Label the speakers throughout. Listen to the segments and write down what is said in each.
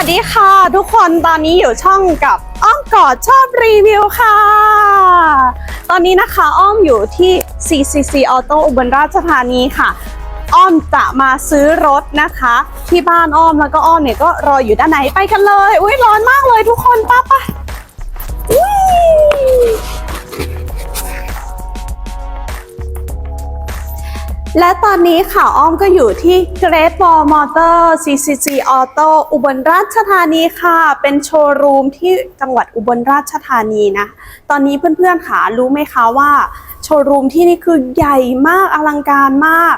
Speaker 1: วัสดีค่ะ ทุกคนตอนนี้อยู่ช่องกับอ้อมกอดชอบรีวิวค่ะ ตอนนี้นะคะอ้อมอยู่ที่ CCC Auto อุบลราชธานีค่ะ อ้อมจะมาซื้อรถนะคะ ที่บ้านอ้อมแล้วก็อ้อมเนี่ยก็รออยู่ด้านในไปกันเลย อุ้ยร้อนมากเลย และตอนนี้ค่ะอ้อมก็อยู่ที่ Great Wall Motor CCC Auto อุบลราชธานีค่ะ เป็นโชว์รูมที่จังหวัดอุบลราชธานีนะ ตอนนี้เพื่อนๆค่ะรู้ไหมคะว่า โชว์รูมที่นี่คือใหญ่มากอลังการมาก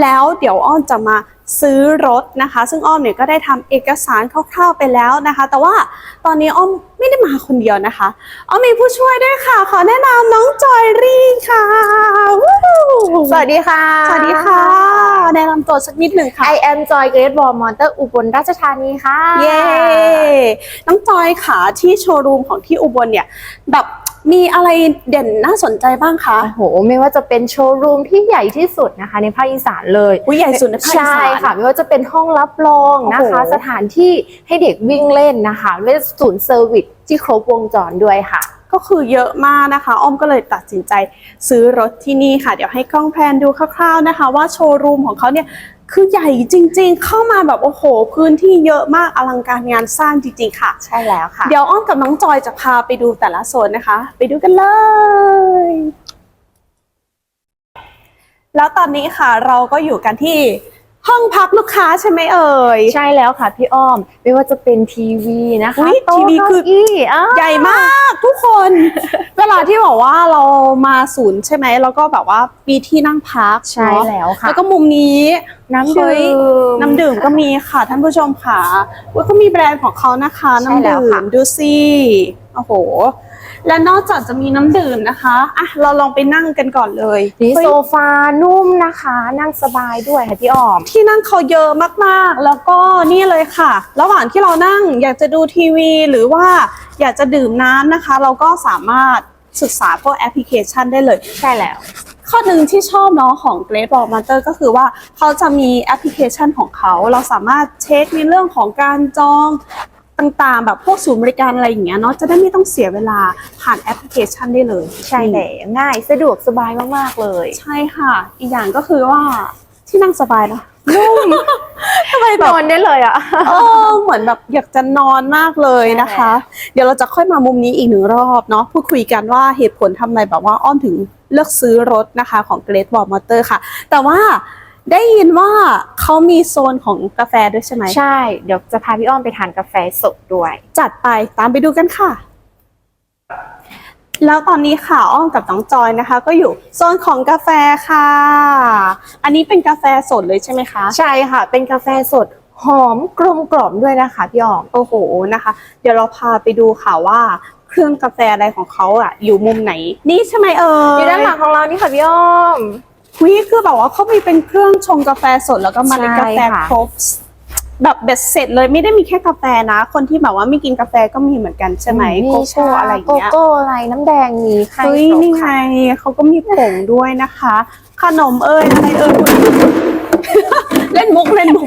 Speaker 1: แล้วเดี๋ยวอ้อมจะมาซื้อรถนะคะ ซึ่งอ้อมเนี่ยก็ได้ทำเอกสารคร่าวๆไปแล้วนะคะ แต่ว่าตอนนี้อ้อมไม่ได้มาคนเดียวนะคะ อ้อมมีผู้ช่วยด้วยค่ะ ขอแนะนำน้องจอยรีค่ะวู้
Speaker 2: สวัสดีค่ะ
Speaker 1: สวัสดีค่ะแนะนำตัวสักนิดหนึ่งค่ะ
Speaker 2: I am Joy Great Wall Motor อุบลราชธานีค่ะ
Speaker 1: เย้ น้องจอยค่ะที่โชว์รูมของที่อุบลเนี่ยแบบ มีอะไรเด่นน่าสนใจบ้างคะ
Speaker 2: โอ้โห ไม่ว่าจะเป็นโชว์รูมที่ใหญ่ที่สุดนะคะ ในภาคอีสานเลย
Speaker 1: อุ้ยใหญ่สุดในภาคอี
Speaker 2: ใช่
Speaker 1: สาน
Speaker 2: ค่ะ ไม่ว่าจะเป็นห้องรับรองนะคะ
Speaker 1: โอ้โห
Speaker 2: สถานที่ให้เด็กวิ่งเล่นนะคะและศูนย์เซอร์วิสที่ครบวงจรด้วยค่ะ
Speaker 1: ก็คือเยอะมากนะคะ อ้อมก็เลยตัดสินใจซื้อรถที่นี่ค่ะ เดี๋ยวให้กล้องแพนดูคร่าวๆนะคะ ว่าโชว์รูมของเขาเนี่ย คือใหญ่จริง ๆ เข้ามาแบบโอ้โห พื้นที่เยอะมากอลังการงานสร้างจริง ๆ ค่ะ
Speaker 2: ใช่แล้วค่ะ
Speaker 1: เดี๋ยวอ้อมกับน้องจอยจะพาไปดูแต่ละโซนนะคะ ไปดูกันเลย แล้วตอนนี้ค่ะเราก็อยู่กันที่ ห้องพักลูกค้าใช่ไหมเอ่ย
Speaker 2: ใช่แล้วค่ะพี่อ้อม ไม่ว่าจะเป็นทีวีนะคะ
Speaker 1: อุ๊ย
Speaker 2: โต๊ะ
Speaker 1: ทีวีคือ
Speaker 2: เก้าอี้อ่า
Speaker 1: ใหญ่มากทุกคน เวลาที่บอกว่าเรามาศูนย์ใช่ไหมแล้วก็แบบว่ามีที่นั่งพัก
Speaker 2: ใช่
Speaker 1: เนอะ
Speaker 2: แล้วค่ะ
Speaker 1: แล้วก็มุมนี้
Speaker 2: น้ำ
Speaker 1: เฮ้
Speaker 2: ดื่
Speaker 1: ย
Speaker 2: ม
Speaker 1: น้ำดื่มก็มีค่ะท่านผู้ชมค่ะอุ๊ยก็มีแบรนด์ของเขานะคะ
Speaker 2: ใช่
Speaker 1: น้ำ
Speaker 2: แล้ว
Speaker 1: ดื่
Speaker 2: ค่ะ
Speaker 1: มดูสิโอ้โห และนอกจากจะมีน้ำดื่มนะคะอะเราลองไปนั่งกันก่อนเลย
Speaker 2: นี่
Speaker 1: เฮ้ย
Speaker 2: โซฟานุ่มนะคะ นั่งสบายด้วยค่ะพี่อ้อม
Speaker 1: ที่นั่งเขาเยอะมากๆ แล้วก็นี่เลยค่ะ ระหว่างที่เรานั่งอยากจะดูทีวี หรือว่าอยากจะดื่มน้ำนะคะ เราก็สามารถศึกษาพวกแอปพลิเคชันได้เลย
Speaker 2: ใช่แล้ว
Speaker 1: ข้อหนึ่งที่ชอบเนาะของ Great Wall Motor ก็คือว่าเขาจะมีแอปพลิเคชันของเขา เราสามารถเช็คในเรื่องของการจอง ต่างๆ แบบพวกศูนย์บริการอะไรอย่างเงี้ยเนาะจะได้ไม่ต้องเสียเวลาผ่านแอปพลิเคชันได้เลย
Speaker 2: ใช่แล้วง่ายสะดวกสบายมากๆเลย
Speaker 1: ใช่ค่ะ อีกอย่างก็คือว่าที่นั่งสบายนะนุ่มทำไมแบ
Speaker 2: น
Speaker 1: บ
Speaker 2: อนได้เลยอะ
Speaker 1: เออเหมือนแบบอยากจะนอนมากเลยนะคะ
Speaker 2: ใช่
Speaker 1: เดี๋ยวเราจะค่อยมามุมนี้อีกหนึ่งรอบเนาะพูดคุยกันว่าเหตุผลทำไมแบบว่าอ้อมถึงเลือกซื้อรถนะคะของ Great Wall Motor ค่ะ แต่ว่า ได้ยินว่าเขามีโซนของกาแฟด้วยใช่ไหม
Speaker 2: ใช่ เดี๋ยวจะพาพี่อ้อมไปทานกาแฟสดด้วย
Speaker 1: จัดไปตามไปดูกันค่ะ แล้วตอนนี้ค่ะอ้อมกับน้องจอยนะคะ ก็อยู่โซนของกาแฟค่ะ อันนี้เป็นกาแฟสดเลยใช่ไหมคะ
Speaker 2: ใช่ค่ะ เป็นกาแฟสดหอมกลมกล่อมด้วยนะคะพี่อ้อม
Speaker 1: โอ้โหนะคะ เดี๋ยวเราพาไปดูค่ะว่าเครื่องกาแฟอะไรของเขาอะ อยู่มุมไหน นี่ใช่ไหมเอ่ย
Speaker 2: อยู่ด้านหลังของเรานี่ค่ะพี่อ้อม
Speaker 1: วิคือแบบว่าเขามีเป็นเครื่องชงกาแฟสดแล้วก็เมาเล็ดกาแฟ
Speaker 2: ใช่ค่ะ
Speaker 1: ครบแบบเบ็ดเสร็จเลยไม่ได้มีแค่กาแฟนะ คนที่แบบว่าไม่กินกาแฟก็มีเหมือนกันใช่ไหมโกโก้อะไรอย่างเงี้ย
Speaker 2: โกโก้อะไรน้ำแดงมีให้
Speaker 1: เฮ้ย
Speaker 2: ครบ
Speaker 1: นี่ไง
Speaker 2: ค่ะ
Speaker 1: เขาก็มีผงด้วยนะคะ ขนมเอ้ยอะไรเอ้ยเล่นมุกเล่นมุก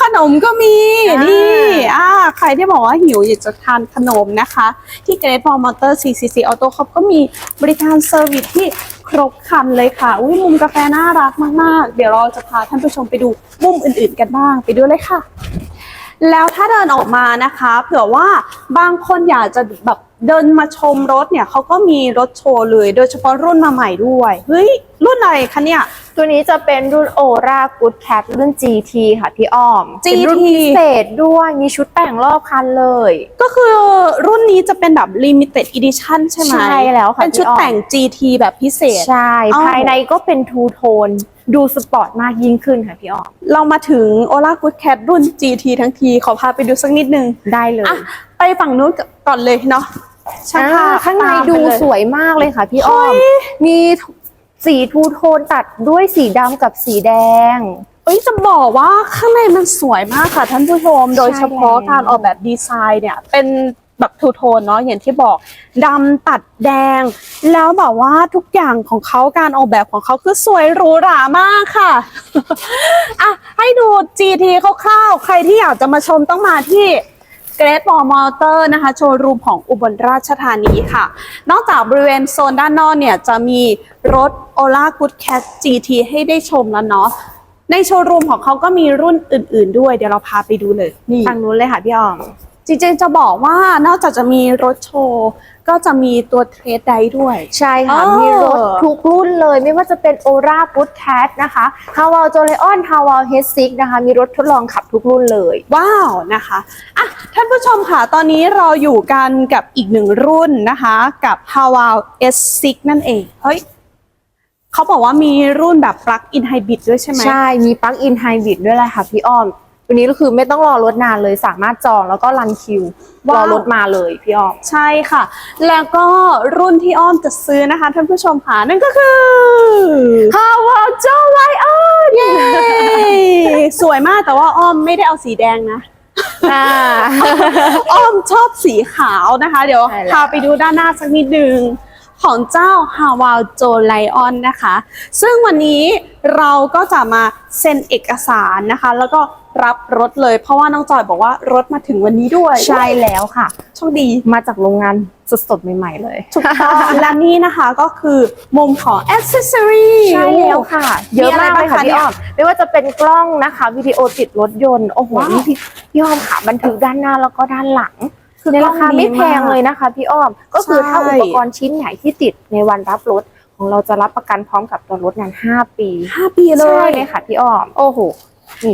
Speaker 1: ขนมก็มี
Speaker 2: อ่านี่
Speaker 1: นี่อ่าใครที่บอกว่าหิวอยากจะทานขนมนะคะ ที่ Great Wall Motor CCC Auto เขาก็มีบริการเซอร์วิสที่ ครบคันเลยค่ะ อุ้ยมุมกาแฟน่ารักมาก ๆ เดี๋ยวเราจะพาท่านผู้ชมไปดูมุมอื่น ๆ กันบ้างไปด้วยเลยค่ะ แล้วถ้าเดินออกมานะคะ เผื่อว่าบางคนอยากจะแบบเดินมาชมรถเนี่ยเขาก็มีรถโชว์เลย โดยเฉพาะรุ่นมาใหม่ด้วยเฮ้ยรุ่นอะไรคะเนี่ย
Speaker 2: ตัวนี้จะเป็นรุ่นโอรากูดแคทรุ่น GT ค่ะพี่อ้อม
Speaker 1: GT
Speaker 2: เป็นรุ่นพิเศษด้วยมีชุดแต่งรอบคันเลย
Speaker 1: ก็คือรุ่นนี้จะเป็นแบบ limited edition ใช่ไหม
Speaker 2: ใช่แล้วค่ะ
Speaker 1: เป็นชุด
Speaker 2: พี่อ้อม
Speaker 1: แต่ง GT แบบพิเศษ
Speaker 2: ใช่
Speaker 1: อ้าว
Speaker 2: ภายในก็เป็นทูโทน ดูสปอร์ตมากยิ่งขึ้นค่ะพี่อ้อม
Speaker 1: เรามาถึง Ola Good Cat รุ่น GT ทั้งที ขอพาไปดูสักนิดนึง
Speaker 2: ได้เลย
Speaker 1: อะ ไปฝั่งนู้นก่อนเลยเนาะช่างภา
Speaker 2: อ่า
Speaker 1: พ
Speaker 2: ข้างใน
Speaker 1: ตมไป
Speaker 2: ดู
Speaker 1: เลย
Speaker 2: สวยมากเลยค่ะพี่อ้อม มีสีทูโทนตัดด้วยสีดำกับสีแดง
Speaker 1: เอ้ยจะบอกว่าข้างในมันสวยมากค่ะท่านผู้ชม โดยเฉพาะ
Speaker 2: แล้ว
Speaker 1: การออกแบบดีไซน์เนี่ย เป็น แบบทูโทนเนาะอย่างที่บอกดำตัดแดง แล้วแบบว่าทุกอย่างของเขาการออกแบบของเขาคือสวยหรูหรามากค่ะอะให้ดู GT คร่าวๆ ใครที่อยากจะมาชมต้องมาที่เกร t บอ l มอเตอร์นะคะ โชว์รูมของอุบลราชธานีค่ะ นอกจากบริเวณโซนด้านนอกเนี่ย จะมีรถ Ola Good Cat GT ให้ได้ชมแล้วเนาะในโชว์รูมของเขาก็มีรุ่นอื่น ๆ ด้วย เดี๋ยวเราพาไปดูเลยนี่
Speaker 2: ทางนู้นเลยค่ะพี่ออม
Speaker 1: จริงๆจะบอกว่านอกจากจะมีรถโชว์ก็จะมีตัวเทรดไดด้วย
Speaker 2: ใช่ค่ะ
Speaker 1: อ๋อ
Speaker 2: มีรถทุกรุ่นเลยไม่ว่าจะเป็น o r a Good Cat นะคะ h a w a l j o l e o n h a w a l H6 นะคะ มีรถทดลองขับทุกรุ่นเลย
Speaker 1: ว้าวนะคะอะท่านผู้ชมค่ะ ตอนนี้เราอยู่กันกับอีกหนึ่งรุ่นนะคะ กับ h a w a l S6 นั่นเอง เฮ้ยเขาบอกว่ามีรุ่นแบบ plug-in hybrid ด้วยใช่ไหม
Speaker 2: ใช่ มีปลั๊กอินไฮบริดด้วยแหละค่ะพี่อ้อม วันนี้ก็คือไม่ต้องรอรถนานเลยสามารถจองแล้วก็รันคิวรอรถมาเลยพี่อ้อม
Speaker 1: ใช่ค่ะ แล้วก็รุ่นที่อ้อมจะซื้อนะคะท่านผู้ชมค่ะ นั่นก็คือ
Speaker 2: h a w a l j o l e o n
Speaker 1: เย้สวยมากแต่ว่าอ้อมไม่ได้เอาสีแดงนะ
Speaker 2: อ่า
Speaker 1: อ้อมชอบสีขาวนะคะ เดี๋ยว
Speaker 2: ใช่แล้ว
Speaker 1: พาไปดูด้านหน้าสักนิดนึง ของเจ้าฮาวา l โจไลออนนะคะ ซึ่งวันนี้เราก็จะมาเซ็นเอกสารนะคะ แล้วก็ รับรถเลย เพราะว่าน้องจอยบอกว่ารถมาถึงวันนี้ด้วย
Speaker 2: ใช่แล้วค่ะ
Speaker 1: โชคดี
Speaker 2: มาจากโรงงานสดๆใหม่ๆเลย
Speaker 1: ถูกต้องและนี่นะคะก็คือมุมของ accessory
Speaker 2: ใช่แล้วค่ะ เยอะมากเลยค่ะ
Speaker 1: มีอะไรบ้างคะ
Speaker 2: พี่อ้อมไม่ว่าจะเป็นกล้องนะคะวิดีโอติดรถยนต์โอ้โห
Speaker 1: ว้าว
Speaker 2: นี่พี่พี่อ้อมค่ะบันทึกด้านหน้าแล้วก็ด้านหลัง
Speaker 1: คือ
Speaker 2: ในราคาก
Speaker 1: ล้องดี
Speaker 2: ไม่แพง
Speaker 1: มาก
Speaker 2: เลยนะคะพี่อ้อม ก็คือ
Speaker 1: ใช่
Speaker 2: ถ้าอุปกรณ์ชิ้นไหนที่ติดในวันรับรถของเราจะรับประกันพร้อมกับตัวรถนาน5 ปี
Speaker 1: ห้าปีเล
Speaker 2: ใช่
Speaker 1: ย
Speaker 2: เลยค่ะพี่อ้อม
Speaker 1: โอ้โห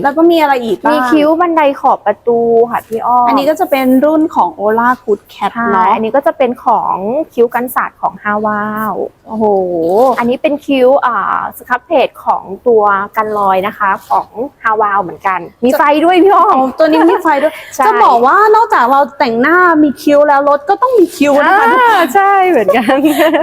Speaker 1: แล้วก็มีอะไรอีกบ้าง
Speaker 2: มีคิ้วบันไดขอบประตูค่ะพี่อ้อม
Speaker 1: อันนี้ก็จะเป็นรุ่นของ Ola Good Cat
Speaker 2: ใช่
Speaker 1: เนาะ
Speaker 2: อันนี้ก็จะเป็นของคิ้วกันศาสตร์ของฮาวาว
Speaker 1: โอ้โห
Speaker 2: อันนี้เป็นคิ้วอ่าสครับเพจของตัวกันลอยนะคะของฮาวาวเหมือนกัน มีไฟด้วยพี่อ้อ
Speaker 1: อ๋อ
Speaker 2: ม
Speaker 1: ตัวนี้มีไฟด้วย
Speaker 2: ใช่
Speaker 1: จะบอกว่านอกจากเราแต่งหน้ามีคิ้วแล้วรถก็ต้องมีคิ้วนะคะ
Speaker 2: อ่าใช่เหมือนกัน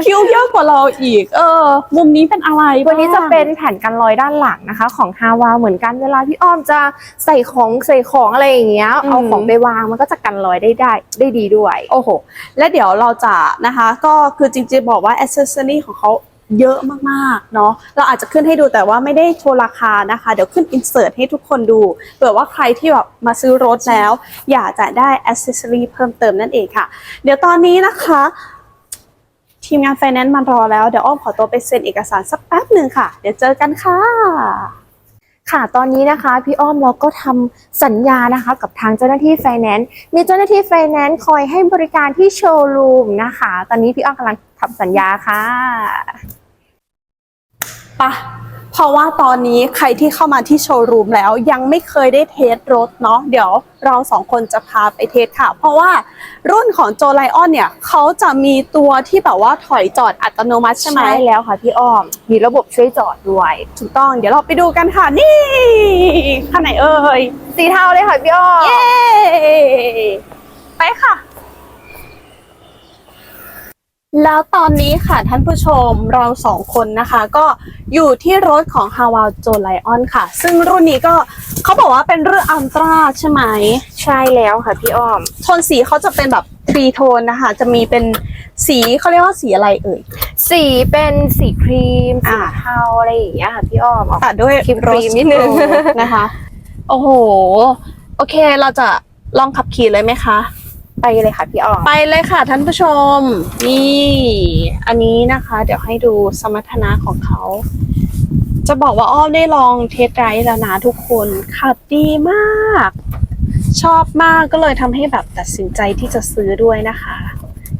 Speaker 1: คิ้วเยอะกว่าเราอีก เออ มุมนี้เป็นอะไร
Speaker 2: ตัวนี้จะ
Speaker 1: บ้าง
Speaker 2: เป็นแผ่นกันลอยด้านหลังนะคะ ของฮาวาวเหมือนกันเวลาพี่อ้อมจะใส่ของใส่ของอะไรอย่างเงี้ย
Speaker 1: อืม
Speaker 2: เอาของไปวางมันก็จะกันลอยได้ได้ได้ดีด้วย
Speaker 1: โอ้โห และเดี๋ยวเราจะนะคะ ก็คือจริงๆบอกว่าอ c เซสซอรี่ของเขาเยอะมากๆ เนาะ เราอาจจะขึ้นให้ดูแต่ว่าไม่ได้โชว์ราคานะคะ เดี๋ยวขึ้นอินเสิร์ตให้ทุกคนดู เผื่อว่าใครที่แบบมาซื้อรถแล้ว อยากจะได้อ c เซสซอรี่เพิ่มเติมนั่นเองค่ะ เดี๋ยวตอนนี้นะคะ ทีมงานไฟแนนซ์มารอแล้ว เดี๋ยวอ้อมขอตัวไปเซ็นเอกสารสักแป๊บหนึ่งค่ะ เดี๋ยวเจอกันค่ะ
Speaker 2: ค่ะตอนนี้นะคะพี่อ้อมเราก็ทำสัญญานะคะ กับทางเจ้าหน้าที่ไฟแนนซ์มีเจ้าหน้าที่ไฟแนนซ์คอยให้บริการที่โชว์รูมนะคะ ตอนนี้พี่อ้อมกำลังทำสัญญาค่ะ
Speaker 1: ปะ เพราะว่าตอนนี้ใครที่เข้ามาที่โชว์รูมแล้วยังไม่เคยได้เทสรถเนาะเดี๋ยวเราสองคนจะพาไปเทสค่ะ เพราะว่ารุ่นของโจไลออนเนี่ยเขาจะมีตัวที่แบบว่าถอยจอดอัตโนมัติใช่ไหม
Speaker 2: ใช่แล้วค่ะพี่อ้อม มีระบบช่วยจอดด้วย
Speaker 1: ถูกต้องเดี๋ยวเราไปดูกันค่ะ นี่ข้างไหนเอ่ย
Speaker 2: สีเทาเลยค่ะพี่อ้อม
Speaker 1: เย้ไปค่ะ แล้วตอนนี้ค่ะท่านผู้ชมเราสองคนนะคะ ก็อยู่ที่รถของ h a w a l โจไลออนค่ะ ซึ่งรุ่นนี้ก็เขาบอกว่าเป็นรุ่นอัลตร้าใช่ไหม
Speaker 2: ใช่แล้วค่ะพี่อ้อม
Speaker 1: โทนสีเขาจะเป็นแบบทรีโทนนะคะ จะมีเป็นสีเขาเรียกว่าสีอะไรเอ่ย
Speaker 2: สีเป็นสีครีม สี
Speaker 1: อ่า
Speaker 2: เทาอะไรอย่างเงี้ยค่ะพี่อ้อมออก
Speaker 1: ตัดด้วย
Speaker 2: ครีมๆ
Speaker 1: Rose
Speaker 2: นิดนึง
Speaker 1: Gold นะคะ โอ้โห โอเคเราจะลองขับขี่เลยไหมคะ
Speaker 2: ไปเลยค่ะพี่อ้อม
Speaker 1: ไปเลยค่ะท่านผู้ชม นี่ อันนี้นะคะ เดี๋ยวให้ดูสมรรถนะของเขา จะบอกว่าอ้อมได้ลองเทสไรด์แล้วนะทุกคนขับดีมาก ชอบมากก็เลยทำให้แบบตัดสินใจที่จะซื้อด้วยนะคะ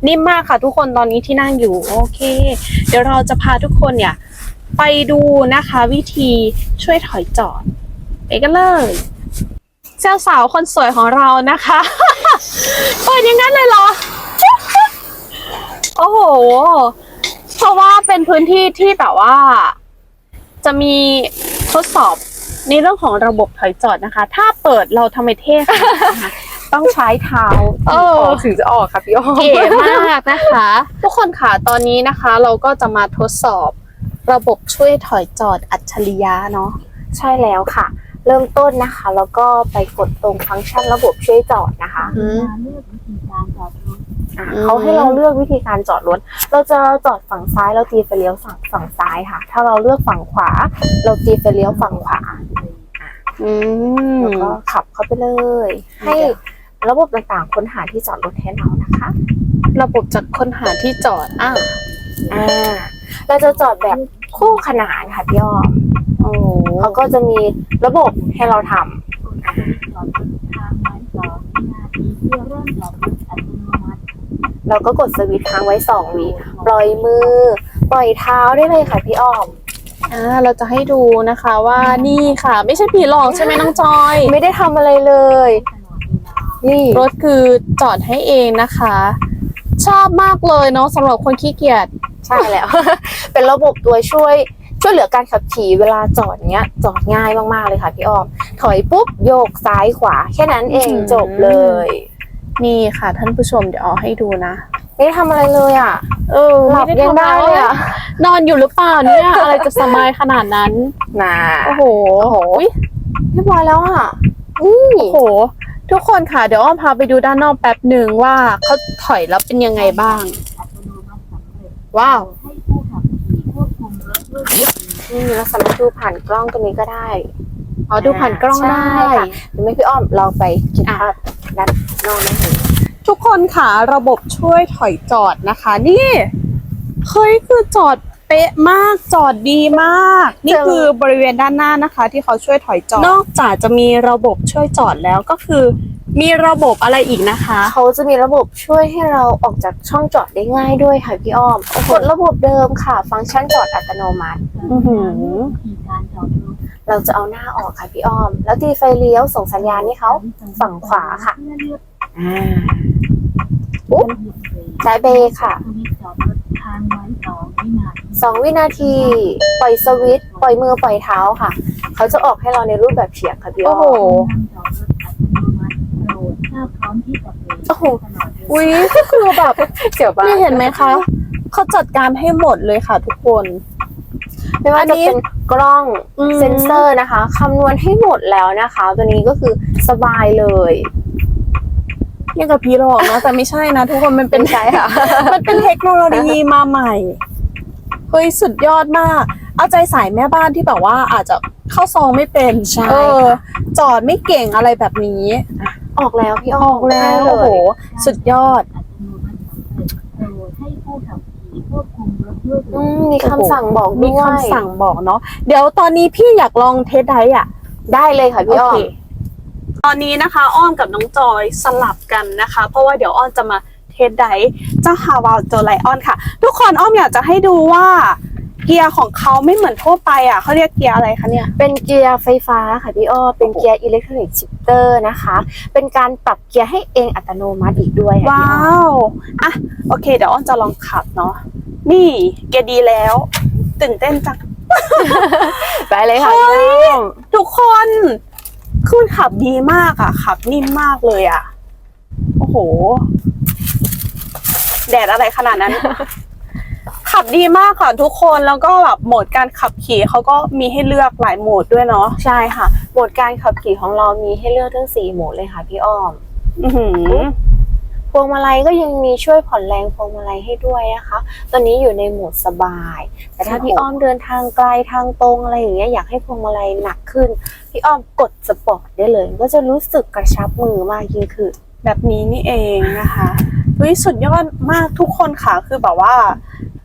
Speaker 1: นิ่มมากค่ะทุกคนตอนนี้ที่นั่งอยู่ โอเค เดี๋ยวเราจะพาทุกคนเนี่ย ไปดูนะคะวิธีช่วยถอยจอด ไปกันเลย เจ้าสาวคนสวยของเรานะคะเปิดอย่างนั้นเลยเหรอ โอ้โห เพราะว่าเป็นพื้นที่ที่แบบว่า จะมีทดสอบในเรื่องของระบบถอยจอดนะคะ ถ้าเปิดเราทำไมเท่ขนาดนั้นนะคะ
Speaker 2: ต้องใช้เท้า
Speaker 1: เออ
Speaker 2: ถึงจะออกค่ะพี่อ้อม
Speaker 1: เก๋มากนะคะ ทุกคนค่ะตอนนี้นะคะ เราก็จะมาทดสอบระบบช่วยถอยจอดอัจฉริยะเนาะ
Speaker 2: ใช่แล้วค่ะ เริ่มต้นนะคะ แล้วก็ไปกดตรงฟังก์ชันระบบช่วยจอดนะคะ
Speaker 1: อืม
Speaker 3: เลือกวิธีการจอดรถ
Speaker 2: อะ
Speaker 1: อืม
Speaker 2: เขาให้เราเลือกวิธีการจอดรถ เราจะจอดฝั่งซ้ายเราตีไฟเลี้ยวฝั่งฝั่งซ้ายค่ะ ถ้าเราเลือกฝั่งขวา เราตีไฟเลี้ยวฝั่งขวา
Speaker 1: อืม
Speaker 2: แล้วก็ขับเข้าไปเลย ให้ระบบต่างๆ ค้นหาที่จอดรถให้เรานะคะ
Speaker 1: ระบบจะค้นหาที่จอดอะ
Speaker 2: อ่า เราจะจอดแบบคู่ขนานค่ะพี่อ้อม
Speaker 1: โอ้
Speaker 2: เขาก็จะมีระบบให้เราทำเราก็กดสวิตช์ค้างไว้สองวิปล่อยมือ ปล่อยเท้าได้เลยค่ะพี่อ้อม
Speaker 1: อ่าเราจะให้ดูนะคะว่านี่ค่ะ ไม่ใช่ผีหลอกใช่ไหมน้องจอย
Speaker 2: ไม่ได้ทำอะไรเลย นี่
Speaker 1: รถคือจอดให้เองนะคะ ชอบมากเลยเนาะสำหรับคนขี้เกียจ
Speaker 2: ใช่แล้ว เป็นระบบตัวช่วย ช่วยเหลือการขับขี่เวลาจอดเนี้ยจอดง่ายมากๆเลยค่ะพี่อ้อมถอยปุ๊บโยกซ้ายขวา แค่นั้นเองจบเลย
Speaker 1: นี่ค่ะท่านผู้ชมเดี๋ยวเอาให้ดูนะ
Speaker 2: ไม่ได้ทำอะไรเลยอะ
Speaker 1: เออ
Speaker 2: หลับยังได้เลยอะ
Speaker 1: นอนอยู่หรือเปล่าเนี่ยอะไรจะสบายขนาดนั้น
Speaker 2: น่า
Speaker 1: โอ้โห
Speaker 2: โอ้โหเรียบร้อยแล้วอะอืม
Speaker 1: โอ้โห ทุกคนค่ะ เดี๋ยวอ้อมพาไปดูด้านนอกแป๊บหนึ่งว่าเขาถอยแล้วเป็นยังไงบ้าง ว้าว
Speaker 2: อืมเราสามารถดูผ่านกล้องตัวนี้ก็ได้
Speaker 1: อ๋อดูผ่านกล้องได้
Speaker 2: ใช่ค่ะ หรือไม่พี่อ้อมเราไปกินภาพด้านนอกได้เลย
Speaker 1: ทุกคนค่ะระบบช่วยถอยจอดนะคะ นี่เฮ้ยคือจอดเป๊ะมากจอดดีมาก นี่คือบริเวณด้านหน้านะคะ ที่เขาช่วยถอยจอดนอกจากจะมีระบบช่วยจอดแล้วก็คือ มีระบบอะไรอีกนะคะ
Speaker 2: เขาจะมีระบบช่วยให้เราออกจากช่องจอดได้ง่ายด้วยค่ะพี่อ้อมกดระบบเดิมค่ะ ฟังก์ชันจอดอัตโนมัติ
Speaker 1: อือหือ
Speaker 2: เราจะเอาหน้าออกค่ะพี่อ้อม แล้วตีไฟเลี้ยวส่งสัญญาณให้เขาฝั่งขวาค่ะอ่าปุ๊บใช้เบรกค่ะสองวินาที ปล่อยสวิตช์ปล่อยมือปล่อยเท้าค่ะ เขาจะออกให้เราในรูปแบบเฉียงค่ะพี่อ้
Speaker 1: โอ้
Speaker 2: อ
Speaker 1: โห
Speaker 2: ม
Speaker 1: โอ้โหอุ้ยก็คือแบบ
Speaker 2: เสียวปะ
Speaker 1: นี่เห็นไหมคะเขาจัดการให้หมดเลยค่ะทุกคน
Speaker 2: ไม่ว่า
Speaker 1: อัน
Speaker 2: จะ
Speaker 1: นี้
Speaker 2: เป็นกล้อง
Speaker 1: อืม
Speaker 2: เซ็นเซอร์นะคะคำนวณให้หมดแล้วนะคะ ตัวนี้ก็คือสบายเลย
Speaker 1: ยังกับพีหลอกนะ แต่ไม่ใช่นะ ทุกคนมันเป็น
Speaker 2: ไม่ใช่ค่ะ
Speaker 1: มันเป็นเทคโนโลยีมาใหม่ เฮ้ยสุดยอดมาก เอาใจสายแม่บ้านที่แบบว่าอาจจะเข้าซองไม่เป็น
Speaker 2: ใช่
Speaker 1: เออ
Speaker 2: ค่ะ
Speaker 1: จอดไม่เก่งอะไรแบบนี้
Speaker 2: ออกแล้วพี่อ้อ
Speaker 1: ออกแล้ว
Speaker 2: ได้
Speaker 1: โอ้โห
Speaker 2: เลย
Speaker 1: สุดยอด
Speaker 2: อืมมีคำสั่งบอก
Speaker 1: มี
Speaker 2: ด้วย
Speaker 1: คำสั่งบอกเนาะเดี๋ยวตอนนี้พี่อยากลองเทสไดร์อะ
Speaker 2: ได้เลยค่ะพี่อ้อม
Speaker 1: ตอนนี้นะคะ อ้อมกับน้องจอยสลับกันนะคะ เพราะว่าเดี๋ยวอ้อมจะมาเทสไดร์เจ้าฮาวาโจไลออนค่ะ ทุกคนอ้อมอยากจะให้ดูว่า เกียร์ของเขาไม่เหมือนทั่วไปอะเขาเรียกเกียร์อะไรคะเนี่ย
Speaker 2: เป็นเกียร์ไฟฟ้าค่ะพี่อ้อ เป็นเกียร์อิเล็กทรอนิกส์ชิปเตอร์นะคะ เป็นการปรับเกียร์ให้เองอัตโนมัติอีกด้วยค่ะ
Speaker 1: ว้า
Speaker 2: พี่อ้อม
Speaker 1: วอะโอเค เดี๋ยวอ้อนจะลองขับเนาะนี่เกียร์ดีแล้ว ตื่นเต้นจัง
Speaker 2: ไปเลยค่ะ
Speaker 1: เฮ้
Speaker 2: พี่
Speaker 1: ย
Speaker 2: อ้อม
Speaker 1: ทุกคนคือมันขับดีมากอะขับนิ่มมากเลยอะโอ้โห แดดอะไรขนาดนั้น ขับดีมากค่ะทุกคนแล้วก็แบบโหมดการขับขี่เขาก็มีให้เลือกหลายโหมดด้วยเนาะ
Speaker 2: ใช่ค่ะโหมดการขับขี่ของเรามีให้เลือกทั้งสี่โหมดเลยค่ะพี่อ้อม
Speaker 1: อือหือ
Speaker 2: พวงมาลัยก็ยังมีช่วยผ่อนแรงพวงมาลัยให้ด้วยนะคะ ตอนนี้อยู่ในโหมดสบาย แต่ถ้า
Speaker 1: ครับ
Speaker 2: พี่อ้อมเดินทางไกลทางตรงอะไรอย่างเงี้ยอยากให้พวงมาลัยหนักขึ้น พี่อ้อมกดสปอร์ตได้เลย ก็จะรู้สึกกระชับมือมากยิ่งขึ้น
Speaker 1: แบบนี้นี่เองนะคะเฮ้ยสุดยอดมากทุกคนค่ะคือแบบว่า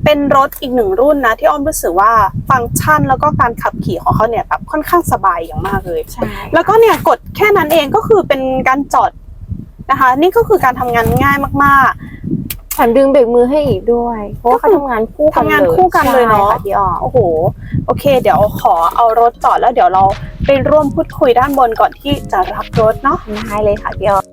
Speaker 1: เป็นรถอีกหนึ่งรุ่นนะ ที่อ้อมรู้สึกว่าฟังก์ชันแล้วก็การขับขี่ของเขาเนี่ยแบบค่อนข้างสบายอย่างมากเลย
Speaker 2: ใช่
Speaker 1: แล้วก็เนี่ยกดแค่นั้นเองก็คือเป็นการจอดนะคะ นี่ก็คือการทำงานง่ายมาก
Speaker 2: แถมดึงเบรกมือให้อีกด้วย เพราะว่าเขาทำงานคู่
Speaker 1: ๆ
Speaker 2: กัน
Speaker 1: ทำงานคู่กันเลยเนาะ
Speaker 2: ใช่ค่ะพี่อ้อม
Speaker 1: โอ้โหโอเค เดี๋ยวขอเอารถจอดแล้วเดี๋ยวเราไปร่วมพูดคุยด้านบนก่อนที่จะรับรถเนาะ
Speaker 2: ได้เลยค่ะพี่อ้อม